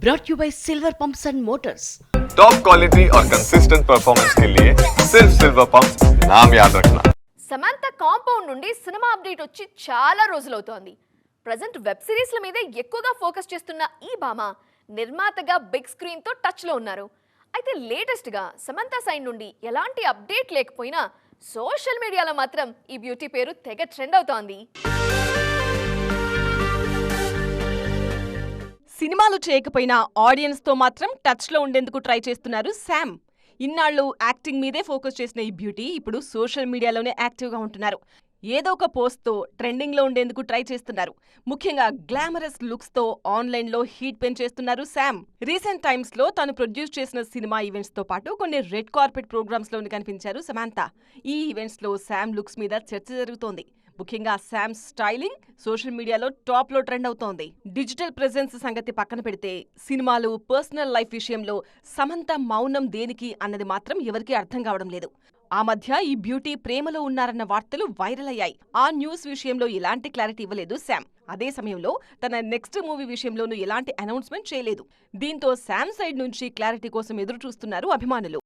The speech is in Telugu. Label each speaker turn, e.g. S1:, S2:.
S1: brought you by Silver Pumps and Motors.
S2: Top quality और कंसिस्टेंट परफॉर्मेंस के लिए सिर्फ सिल्वर पंप नाम याद रखना
S3: సమంత కాంపౌండ్ నుండి సినిమా అప్డేట్ వచ్చి చాలా రోజులవుతోంది ప్రజెంట్ వెబ్ సిరీస్ల మీద ఎక్కువగా ఫోకస్ చేస్తున్న ఈ భామ నిర్మాతగా బిగ్ స్క్రీన్తో టచ్లో ఉన్నారు అయితే లేటెస్ట్గా సమంత సైడ్ నుండి ఎలాంటి అప్డేట్ లేకపోయినా సోషల్ మీడియాలో మాత్రం ఈ బ్యూటీ పేరు తెగ ట్రెండ్ అవుతోంది
S4: సినిమాలు చేయకపోయినా ఆడియన్స్తో మాత్రం టచ్లో ఉండేందుకు ట్రై చేస్తున్నారు శామ్. ఇన్నాళ్ళు యాక్టింగ్ మీదే ఫోకస్ చేసిన ఈ బ్యూటీ ఇప్పుడు సోషల్ మీడియాలోనే యాక్టివ్గా ఉంటున్నారు. ఏదో ఒక పోస్ట్తో ఉండేందుకు ట్రై చేస్తున్నారు. ముఖ్యంగా గ్లామరస్ లుక్స్తో ఆన్లైన్లో హీట్ పెంచేస్తున్నారు శామ్. రీసెంట్ టైమ్స్లో తాను ప్రొడ్యూస్ చేసిన సినిమా ఈవెంట్స్తో పాటు కొన్ని రెడ్ కార్పెట్ ప్రోగ్రామ్స్లోని కనిపించారు సమాంత. ఈ ఈవెంట్స్లో శామ్ లుక్స్ మీద చర్చ జరుగుతోంది. ముఖ్యంగా శామ్ స్టైలింగ్ సోషల్ మీడియాలో టాప్లో ట్రెండ్ అవుతోంది. డిజిటల్ ప్రెజెన్స్ సంగతి పక్కన పెడితే సినిమాలు పర్సనల్ లైఫ్ విషయంలో సమంత మౌనం దేనికి అన్నది మాత్రం ఎవరికీ అర్థం కావడం లేదు. ఆ మధ్య ఈ బ్యూటీ ప్రేమలో ఉన్నారన్న వార్తలు వైరల్ అయ్యాయి. ఆ న్యూస్ విషయంలో ఎలాంటి క్లారిటీ ఇవ్వలేదు శామ్ అదే సమయంలో తన నెక్స్ట్ మూవీ విషయంలోనూ ఎలాంటి అనౌన్స్మెంట్ చేయలేదు. దీంతో శామ్ సైడ్ నుంచి క్లారిటీ కోసం ఎదురు చూస్తున్నారు అభిమానులు.